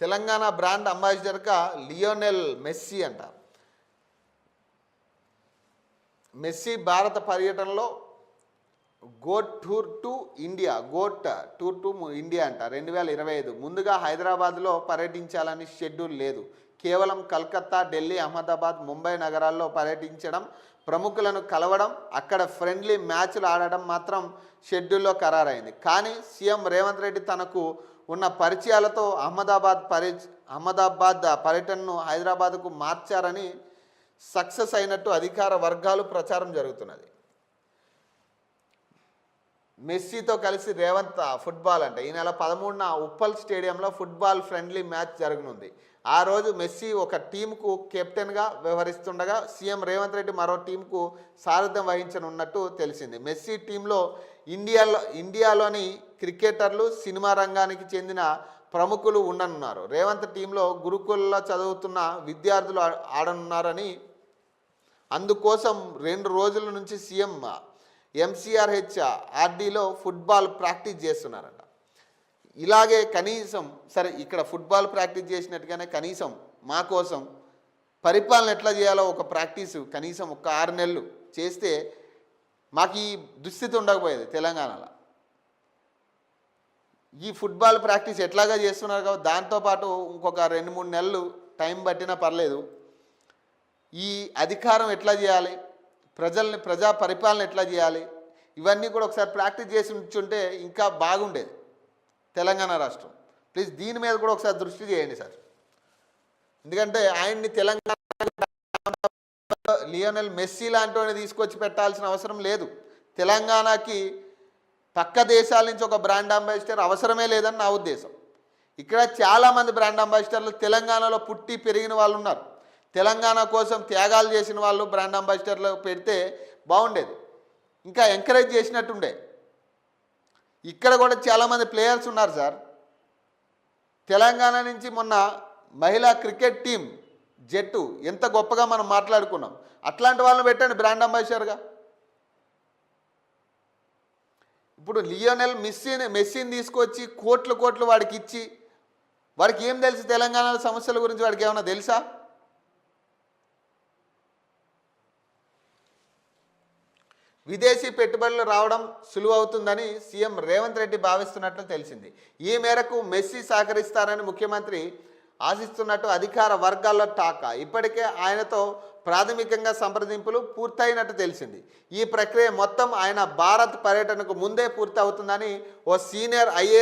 Telangana brand అంబాసిడర్గా Lionel Messi అంట Messi భారత పర్యటనలో GOAT tour to India GOAT tour to India అంట రెండు వేల ఇరవై ఐదు. ముందుగా హైదరాబాద్లో పర్యటించాలని షెడ్యూల్ లేదు. కేవలం కలకత్తా ఢిల్లీ అహ్మదాబాద్ ముంబై నగరాల్లో పర్యటించడం ప్రముఖులను కలవడం అక్కడ ఫ్రెండ్లీ మ్యాచ్లు ఆడడం మాత్రం షెడ్యూల్లో ఖరారైంది. కానీ సీఎం రేవంత్ రెడ్డి తనకు ఉన్న పరిచయాలతో అహ్మదాబాద్ పరి అహ్మదాబాద్ పర్యటనను హైదరాబాద్కు మార్చారని సక్సెస్ అయినట్టు అధికార వర్గాలు ప్రచారం జరుగుతున్నది. మెస్సీతో కలిసి రేవంత్ ఫుట్బాల్ అంటే ఈ నెల పదమూడున ఉప్పల్ స్టేడియంలో ఫుట్బాల్ ఫ్రెండ్లీ మ్యాచ్ జరగనుంది. ఆ రోజు మెస్సీ ఒక టీంకు కెప్టెన్గా వ్యవహరిస్తుండగా సీఎం రేవంత్ రెడ్డి మరో టీంకు సారథ్యం వహించనున్నట్టు తెలిసింది. మెస్సీ టీంలో ఇండియాలో ఇండియాలోని క్రికెటర్లు సినిమా రంగానికి చెందిన ప్రముఖులు ఉండనున్నారు. రేవంత్ టీంలో గురుకుల్లో చదువుతున్న విద్యార్థులు ఆడనున్నారని అందుకోసం రెండు రోజుల నుంచి సీఎం ఎంసీఆర్హెచ్ ఆర్డీలో ఫుట్బాల్ ప్రాక్టీస్ చేస్తున్నారంట. ఇలాగే కనీసం సరే ఇక్కడ ఫుట్బాల్ ప్రాక్టీస్ చేసినట్టుగానే కనీసం మా కోసం పరిపాలన ఎట్లా చేయాలో ఒక ప్రాక్టీస్ కనీసం ఒక ఆరు నెలలు చేస్తే మాకు ఈ దుస్థితి ఉండకపోయేది తెలంగాణలో. ఈ ఫుట్బాల్ ప్రాక్టీస్ ఎట్లాగా చేస్తున్నారు కాబట్టి దాంతోపాటు ఇంకొక రెండు మూడు నెలలు టైం పట్టినా పర్లేదు. ఈ అధికారం ఎట్లా చేయాలి? ప్రజల్ని ప్రజా పరిపాలన ఎట్లా చేయాలి? ఇవన్నీ కూడా ఒకసారి ప్రాక్టీస్ చేసి ఉంచుంటే ఇంకా బాగుండేది. తెలంగాణ రాష్ట్రం. ప్లీజ్ దీని మీద కూడా ఒకసారి దృష్టి చేయండి సార్. ఎందుకంటే ఆయన్ని తెలంగాణ లియోనెల్ మెస్సీ లాంటి తీసుకొచ్చి పెట్టాల్సిన అవసరం లేదు. తెలంగాణకి పక్క దేశాల నుంచి ఒక బ్రాండ్ అంబాసిడర్ అవసరమే లేదని నా ఉద్దేశం. ఇక్కడ చాలామంది బ్రాండ్ అంబాసిడర్లు తెలంగాణలో పుట్టి పెరిగిన వాళ్ళు ఉన్నారు. తెలంగాణ కోసం త్యాగాలు చేసిన వాళ్ళు బ్రాండ్ అంబాసిడర్లు పెడితే బాగుండేది. ఇంకా ఎంకరేజ్ చేసినట్టుండే. ఇక్కడ కూడా చాలామంది ప్లేయర్స్ ఉన్నారు సార్. తెలంగాణ నుంచి మొన్న మహిళా క్రికెట్ టీం జట్టు ఎంత గొప్పగా మనం మాట్లాడుకున్నాం. అట్లాంటి వాళ్ళని పెట్టండి బ్రాండ్ అంబాసిడర్గా. ఇప్పుడు లియోనెల్ మెస్సీని మెస్సీని తీసుకొచ్చి కోట్లు కోట్లు వాడికి ఇచ్చి వాడికి ఏం తెలుసు తెలంగాణ సమస్యల గురించి వాడికి ఏమైనా తెలుసా? విదేశీ పెట్టుబడులు రావడం సులువవుతుందని సీఎం రేవంత్ రెడ్డి భావిస్తున్నట్లు తెలిసింది. ఈ మేరకు మెస్సీ సహకరిస్తారని ముఖ్యమంత్రి ఆశిస్తున్నట్టు అధికార వర్గాల్లో టాక. ఇప్పటికే ఆయనతో ప్రాథమికంగా సంప్రదింపులు పూర్తయినట్టు తెలిసింది. ఈ ప్రక్రియ మొత్తం ఆయన భారత్ పర్యటనకు ముందే పూర్తి అవుతుందని ఓ సీనియర్ ఐఏఎస్